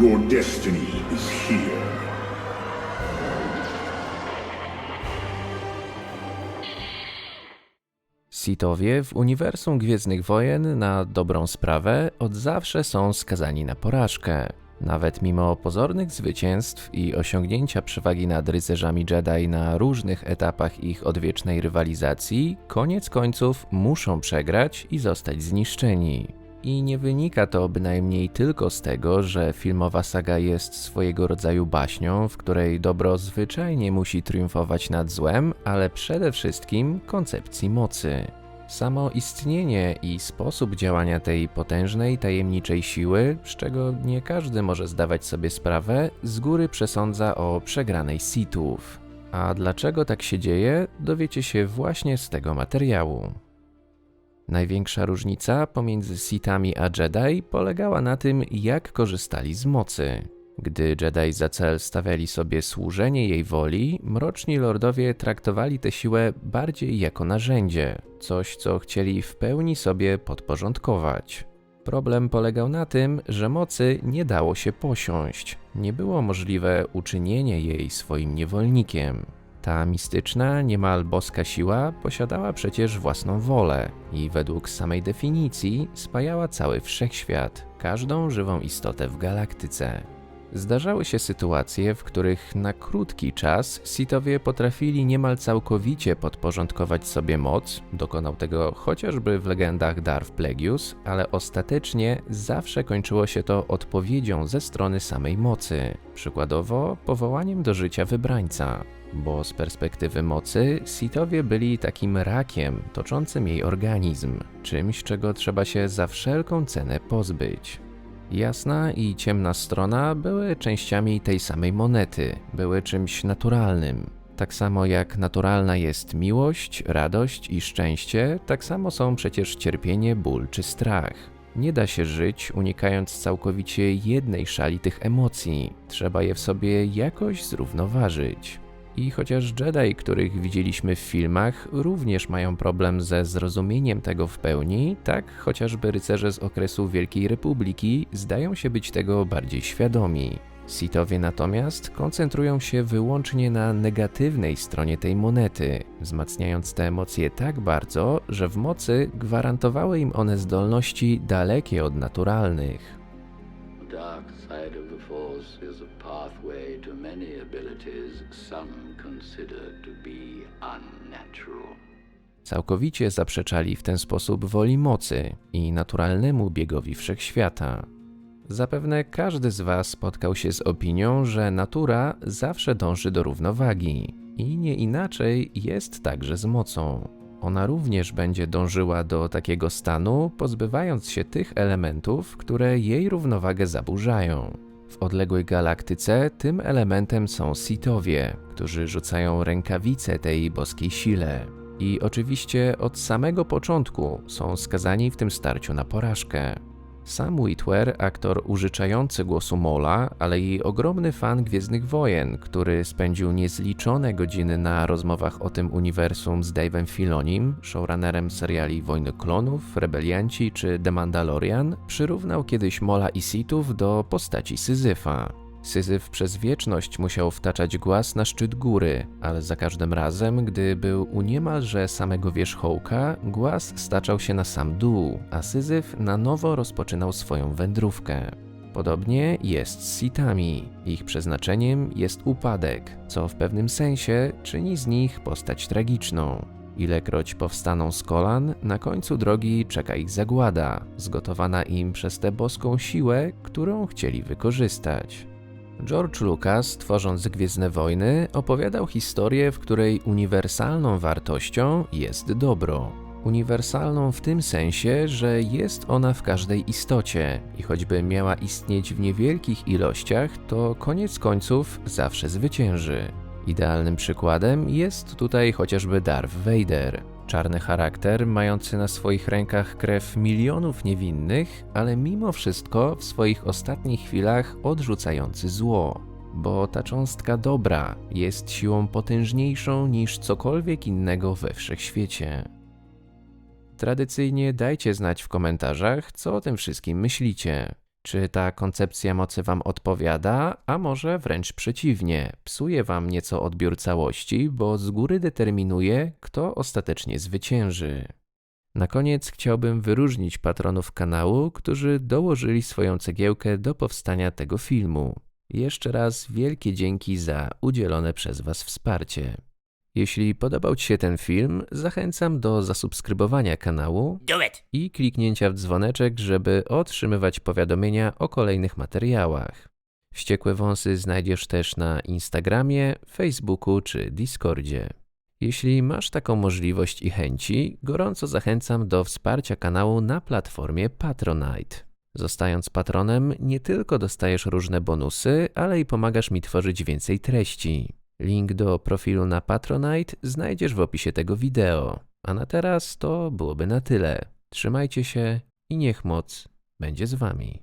Your destiny is here. Sithowie w uniwersum Gwiezdnych Wojen na dobrą sprawę od zawsze są skazani na porażkę. Nawet mimo pozornych zwycięstw i osiągnięcia przewagi nad rycerzami Jedi na różnych etapach ich odwiecznej rywalizacji, koniec końców muszą przegrać i zostać zniszczeni. I nie wynika to bynajmniej tylko z tego, że filmowa saga jest swojego rodzaju baśnią, w której dobro zwyczajnie musi triumfować nad złem, ale przede wszystkim koncepcji mocy. Samo istnienie i sposób działania tej potężnej, tajemniczej siły, z czego nie każdy może zdawać sobie sprawę, z góry przesądza o przegranej Sithów. A dlaczego tak się dzieje, dowiecie się właśnie z tego materiału. Największa różnica pomiędzy Sithami a Jedi polegała na tym, jak korzystali z mocy. Gdy Jedi za cel stawiali sobie służenie jej woli, mroczni lordowie traktowali tę siłę bardziej jako narzędzie, coś co chcieli w pełni sobie podporządkować. Problem polegał na tym, że mocy nie dało się posiąść, nie było możliwe uczynienie jej swoim niewolnikiem. Ta mistyczna, niemal boska siła posiadała przecież własną wolę i według samej definicji spajała cały wszechświat, każdą żywą istotę w galaktyce. Zdarzały się sytuacje, w których na krótki czas Sithowie potrafili niemal całkowicie podporządkować sobie moc, dokonał tego chociażby w legendach Darth Plagueis, ale ostatecznie zawsze kończyło się to odpowiedzią ze strony samej mocy, przykładowo powołaniem do życia wybrańca bo z perspektywy mocy Sithowie byli takim rakiem toczącym jej organizm, czymś, czego trzeba się za wszelką cenę pozbyć. Jasna i ciemna strona były częściami tej samej monety, były czymś naturalnym. Tak samo jak naturalna jest miłość, radość i szczęście, tak samo są przecież cierpienie, ból czy strach. Nie da się żyć unikając całkowicie jednej szali tych emocji. Trzeba je w sobie jakoś zrównoważyć. I chociaż Jedi, których widzieliśmy w filmach, również mają problem ze zrozumieniem tego w pełni, tak chociażby rycerze z okresu Wielkiej Republiki zdają się być tego bardziej świadomi. Sithowie natomiast koncentrują się wyłącznie na negatywnej stronie tej monety, wzmacniając te emocje tak bardzo, że w mocy gwarantowały im one zdolności dalekie od naturalnych. Many abilities some consider to be unnatural. Całkowicie zaprzeczali w ten sposób woli mocy i naturalnemu biegowi wszechświata. Zapewne każdy z Was spotkał się z opinią, że natura zawsze dąży do równowagi i nie inaczej jest także z mocą. Ona również będzie dążyła do takiego stanu, pozbywając się tych elementów, które jej równowagę zaburzają. W odległej galaktyce tym elementem są Sithowie, którzy rzucają rękawice tej boskiej sile. I oczywiście od samego początku są skazani w tym starciu na porażkę. Sam Witwer, aktor użyczający głosu Mola, ale i ogromny fan Gwiezdnych Wojen, który spędził niezliczone godziny na rozmowach o tym uniwersum z Dave'em Filonim, showrunnerem seriali Wojny Klonów, Rebelianci czy The Mandalorian, przyrównał kiedyś Mola i Sithów do postaci Syzyfa. Syzyf przez wieczność musiał wtaczać głaz na szczyt góry, ale za każdym razem, gdy był u niemalże samego wierzchołka, głaz staczał się na sam dół, a Syzyf na nowo rozpoczynał swoją wędrówkę. Podobnie jest z sitami. Ich przeznaczeniem jest upadek, co w pewnym sensie czyni z nich postać tragiczną. Ilekroć powstaną z kolan, na końcu drogi czeka ich zagłada, zgotowana im przez tę boską siłę, którą chcieli wykorzystać. George Lucas, tworząc Gwiezdne Wojny, opowiadał historię, w której uniwersalną wartością jest dobro. Uniwersalną w tym sensie, że jest ona w każdej istocie i choćby miała istnieć w niewielkich ilościach, to koniec końców zawsze zwycięży. Idealnym przykładem jest tutaj chociażby Darth Vader. Czarny charakter, mający na swoich rękach krew milionów niewinnych, ale mimo wszystko w swoich ostatnich chwilach odrzucający zło. Bo ta cząstka dobra jest siłą potężniejszą niż cokolwiek innego we wszechświecie. Tradycyjnie dajcie znać w komentarzach, co o tym wszystkim myślicie. Czy ta koncepcja mocy Wam odpowiada, a może wręcz przeciwnie, psuje Wam nieco odbiór całości, bo z góry determinuje, kto ostatecznie zwycięży? Na koniec chciałbym wyróżnić patronów kanału, którzy dołożyli swoją cegiełkę do powstania tego filmu. Jeszcze raz wielkie dzięki za udzielone przez Was wsparcie. Jeśli podobał Ci się ten film, zachęcam do zasubskrybowania kanału Do it! i kliknięcia w dzwoneczek, żeby otrzymywać powiadomienia o kolejnych materiałach. Wściekłe wąsy znajdziesz też na Instagramie, Facebooku czy Discordzie. Jeśli masz taką możliwość i chęci, gorąco zachęcam do wsparcia kanału na platformie Patronite. Zostając patronem, nie tylko dostajesz różne bonusy, ale i pomagasz mi tworzyć więcej treści. Link do profilu na Patronite znajdziesz w opisie tego wideo. A na teraz to byłoby na tyle. Trzymajcie się i niech moc będzie z wami.